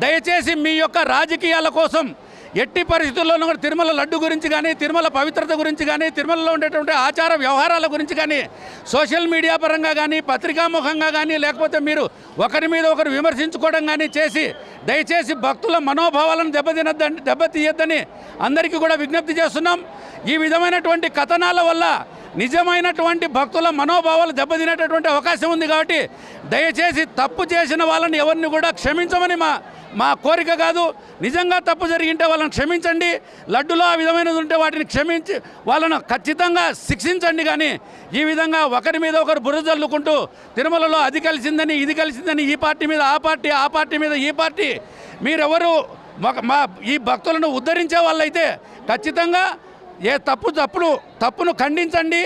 దయచేసి మీ యొక్క రాజకీయాల కోసం ఎట్టి పరిస్థితుల్లోనూ కూడా తిరుమల లడ్డు గురించి కానీ తిరుమల పవిత్రత గురించి కానీ తిరుమలలో ఉండేటువంటి ఆచార వ్యవహారాల గురించి కానీ సోషల్ మీడియా పరంగా కానీ పత్రికాముఖంగా కానీ లేకపోతే మీరు ఒకరి మీద ఒకరు విమర్శించుకోవడం కానీ చేసి దయచేసి భక్తుల మనోభావాలను దెబ్బతినద్దని దెబ్బతీయద్దని అందరికీ కూడా విజ్ఞప్తి చేస్తున్నాం. ఈ విధమైనటువంటి కథనాల వల్ల నిజమైనటువంటి భక్తుల మనోభావాలు దెబ్బతినేటటువంటి అవకాశం ఉంది కాబట్టి దయచేసి తప్పు చేసిన వాళ్ళని ఎవరిని కూడా క్షమించమని మా మా కోరిక కాదు. నిజంగా తప్పు జరిగింటే వాళ్ళని క్షమించండి. లడ్డులో ఆ విధమైనది ఉంటే వాటిని క్షమించి వాళ్ళను ఖచ్చితంగా శిక్షించండి కానీ ఈ విధంగా ఒకరి మీద ఒకరు బురద చల్లుకుంటూ తిరుమలలో అది కలిసిందని ఇది కలిసిందని ఈ పార్టీ మీద ఆ పార్టీ ఆ పార్టీ మీద ఈ పార్టీ మీరెవరు మా ఈ భక్తులను ఉద్ధరించే వాళ్ళైతే ఖచ్చితంగా ఏ తప్పు తప్పును తప్పును ఖండించండి.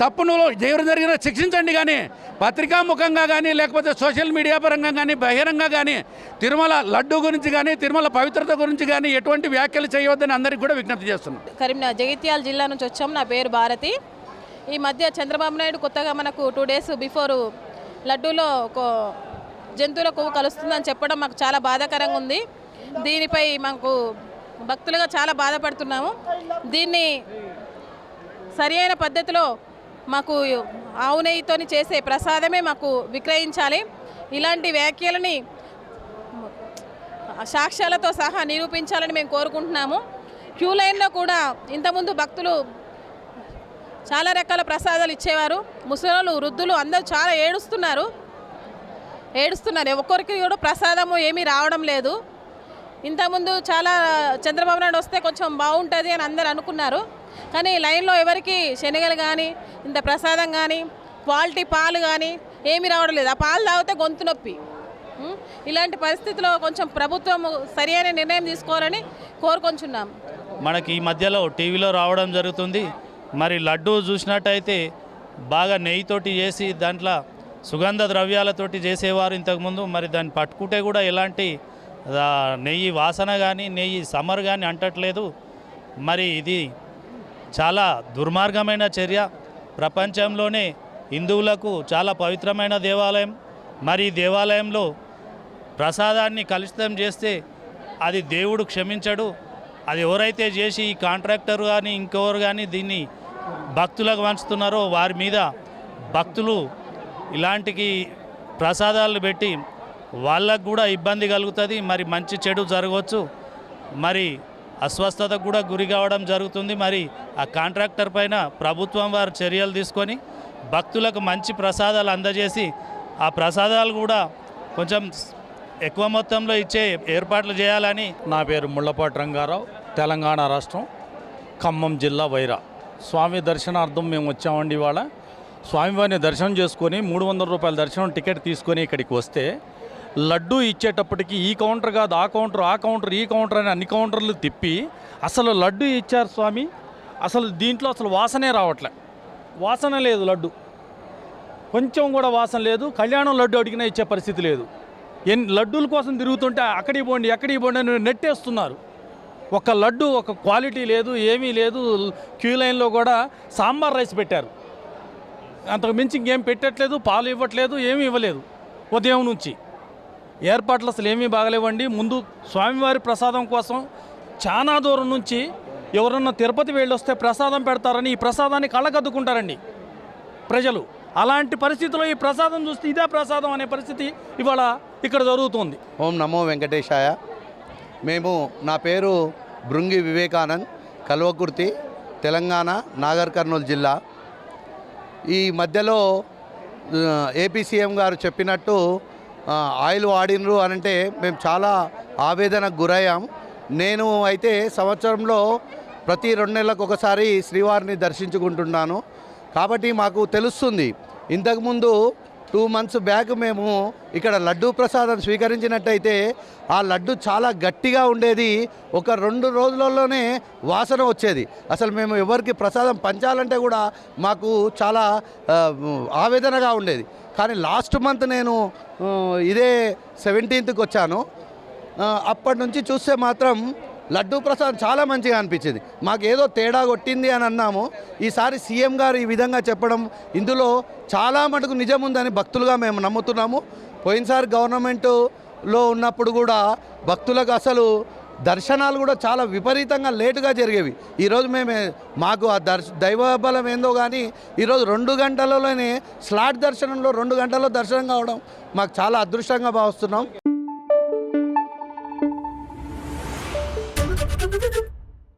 తప్పును దేవుడు జరిగిన శిక్షించండి కానీ పత్రికాముఖంగా కానీ లేకపోతే సోషల్ మీడియా పరంగా కానీ బహిరంగ కానీ తిరుమల లడ్డు గురించి కానీ తిరుమల పవిత్రత గురించి కానీ ఎటువంటి వ్యాఖ్యలు చేయవద్దని అందరికీ కూడా విజ్ఞప్తి చేస్తున్నాం. కరీంనగర్ జగిత్యాల జిల్లా నుంచి వచ్చాం. నా పేరు భారతి. ఈ మధ్య చంద్రబాబు నాయుడు కొత్తగా మనకు టూ డేస్ బిఫోర్ లడ్డూలో ఒక జంతువుల కొవ్వు కలుస్తుందని చెప్పడం మాకు చాలా బాధాకరంగా ఉంది. దీనిపై మాకు భక్తులుగా చాలా బాధపడుతున్నాము. దీన్ని సరి అయిన పద్ధతిలో మాకు ఆవు నెయ్యితోని చేసే ప్రసాదమే మాకు విక్రయించాలి. ఇలాంటి వ్యాఖ్యలని సాక్ష్యాలతో సహా నిరూపించాలని మేము కోరుకుంటున్నాము. క్యూ లైన్లో కూడా ఇంతకుముందు భక్తులు చాలా రకాల ప్రసాదాలు ఇచ్చేవారు. ముసలోళ్ళు వృద్ధులు అందరూ చాలా ఏడుస్తున్నారు. ఏడుస్తున్నారు. ఒక్కొరికి కూడా ప్రసాదము ఏమీ రావడం లేదు. ఇంతకుముందు చాలా చంద్రబాబు నాయుడు వస్తే కొంచెం బాగుంటుంది అని అందరు అనుకున్నారు. కానీ లైన్లో ఎవరికి శనగలు కానీ ఇంత ప్రసాదం కానీ క్వాలిటీ పాలు కానీ ఏమీ రావడం లేదు. ఆ పాలు తాగితే గొంతు నొప్పి. ఇలాంటి పరిస్థితిలో కొంచెం ప్రభుత్వం సరియైన నిర్ణయం తీసుకోవాలని కోరుకొంచున్నాం. మనకి ఈ మధ్యలో టీవీలో రావడం జరుగుతుంది. మరి లడ్డు చూసినట్టయితే బాగా నెయ్యితోటి చేసి దాంట్లో సుగంధ ద్రవ్యాలతోటి చేసేవారు ఇంతకుముందు. మరి దాన్ని పట్టుకుంటే కూడా ఎలాంటి నెయ్యి వాసన కానీ నెయ్యి సమర్ కానీ అంటట్లేదు. మరి ఇది చాలా దుర్మార్గమైన చర్య. ప్రపంచంలోనే హిందువులకు చాలా పవిత్రమైన దేవాలయం. మరి దేవాలయంలో ప్రసాదాన్ని కలుషితం చేస్తే అది దేవుడు క్షమించడు. అది ఎవరైతే చేసి ఈ కాంట్రాక్టర్ కానీ ఇంకెవరు కానీ దీన్ని భక్తులకు పంచుతున్నారో వారి మీద భక్తులు ఇలాంటికి ప్రసాదాలు పెట్టి వాళ్ళకు కూడా ఇబ్బంది కలుగుతుంది. మరి మంచి చెడు జరగవచ్చు. మరి అస్వస్థతకు కూడా గురి కావడం జరుగుతుంది. మరి ఆ కాంట్రాక్టర్ పైన ప్రభుత్వం వారు చర్యలు తీసుకొని భక్తులకు మంచి ప్రసాదాలు అందజేసి ఆ ప్రసాదాలు కూడా కొంచెం ఎక్కువ మొత్తంలో ఇచ్చే ఏర్పాట్లు చేయాలని నా పేరు ముళ్ళపాటి రంగారావు తెలంగాణ రాష్ట్రం ఖమ్మం జిల్లా వైరా. స్వామి దర్శనార్థం మేము వచ్చామండి ఇవాళ. స్వామివారిని దర్శనం చేసుకొని మూడు వందల రూపాయల దర్శనం టికెట్ తీసుకొని ఇక్కడికి వస్తే లడ్డూ ఇచ్చేటప్పటికి ఈ కౌంటర్ కాదు ఆ కౌంటర్ ఆ కౌంటర్ ఈ కౌంటర్ అని అన్ని కౌంటర్లు తిప్పి అసలు లడ్డు ఇచ్చారు స్వామి. అసలు దీంట్లో అసలు వాసనే రావట్లే. వాసన లేదు లడ్డు. కొంచెం కూడా వాసన లేదు. కళ్యాణం లడ్డు అడిగినా ఇచ్చే పరిస్థితి లేదు. ఎన్ లడ్డూల కోసం తిరుగుతుంటే అక్కడికి పోండి ఎక్కడికి పోండి అని నెట్టేస్తున్నారు. ఒక లడ్డు ఒక క్వాలిటీ లేదు ఏమీ లేదు. క్యూ లైన్లో కూడా సాంబార్ రైస్ పెట్టారు. అంతకు మించి ఇంకేం పెట్టట్లేదు పాలు ఇవ్వట్లేదు ఏమీ ఇవ్వలేదు ఉదయం నుంచి. ఏర్పాట్లు అసలు ఏమీ బాగలేవండి. ముందు స్వామివారి ప్రసాదం కోసం చాలా దూరం నుంచి ఎవరన్నా తిరుపతి వెళ్ళొస్తే ప్రసాదం పెడతారని ఈ ప్రసాదాన్ని కళ్ళకద్దుకుంటారండి ప్రజలు. అలాంటి పరిస్థితిలో ఈ ప్రసాదం చూస్తే ఇదే ప్రసాదం అనే పరిస్థితి ఇవాళ ఇక్కడ జరుగుతుంది. ఓం నమో వెంకటేశాయ. మేము నా పేరు భృంగి వివేకానంద్ కల్వకుర్తి తెలంగాణ నాగర్ కర్నూలు జిల్లా. ఈ మధ్యలో ఏపీ సీఎం గారు చెప్పినట్టు ఆయిల్ వాడినరు అనంటే మేము చాలా ఆవేదనకు గురయ్యాం. నేను అయితే సంవత్సరంలో ప్రతి రెండు నెలలకు ఒకసారి శ్రీవారిని దర్శించుకుంటున్నాను. కాబట్టి మాకు తెలుస్తుంది ఇంతకుముందు టూ మంత్స్ బ్యాక్ మేము ఇక్కడ లడ్డూ ప్రసాదం స్వీకరించినట్టయితే ఆ లడ్డు చాలా గట్టిగా ఉండేది. ఒక రెండు రోజులలోనే వాసన వచ్చేది. అసలు మేము ఎవరికి ప్రసాదం పంచాలంటే కూడా మాకు చాలా ఆవేదనగా ఉండేది. కానీ లాస్ట్ మంత్ నేను ఇదే సెవెంటీన్త్కి వచ్చాను. అప్పటి నుంచి చూస్తే మాత్రం లడ్డూ ప్రసాద్ చాలా మంచిగా అనిపించింది. మాకు ఏదో తేడా కొట్టింది అని అన్నాము. ఈసారి సీఎం గారు ఈ విధంగా చెప్పడం ఇందులో చాలా మటుకు నిజం ఉందని భక్తులుగా మేము నమ్ముతున్నాము. పోయినసారి గవర్నమెంట్లో ఉన్నప్పుడు కూడా భక్తులకు అసలు దర్శనాలు కూడా చాలా విపరీతంగా లేటుగా జరిగేవి. ఈరోజు మేము మాకు ఆ దర్శ దైవ బలం ఏందో కానీ ఈరోజు రెండు గంటలలోనే స్లాట్ దర్శనంలో రెండు గంటల్లో దర్శనం కావడం మాకు చాలా అదృష్టంగా భావిస్తున్నాం.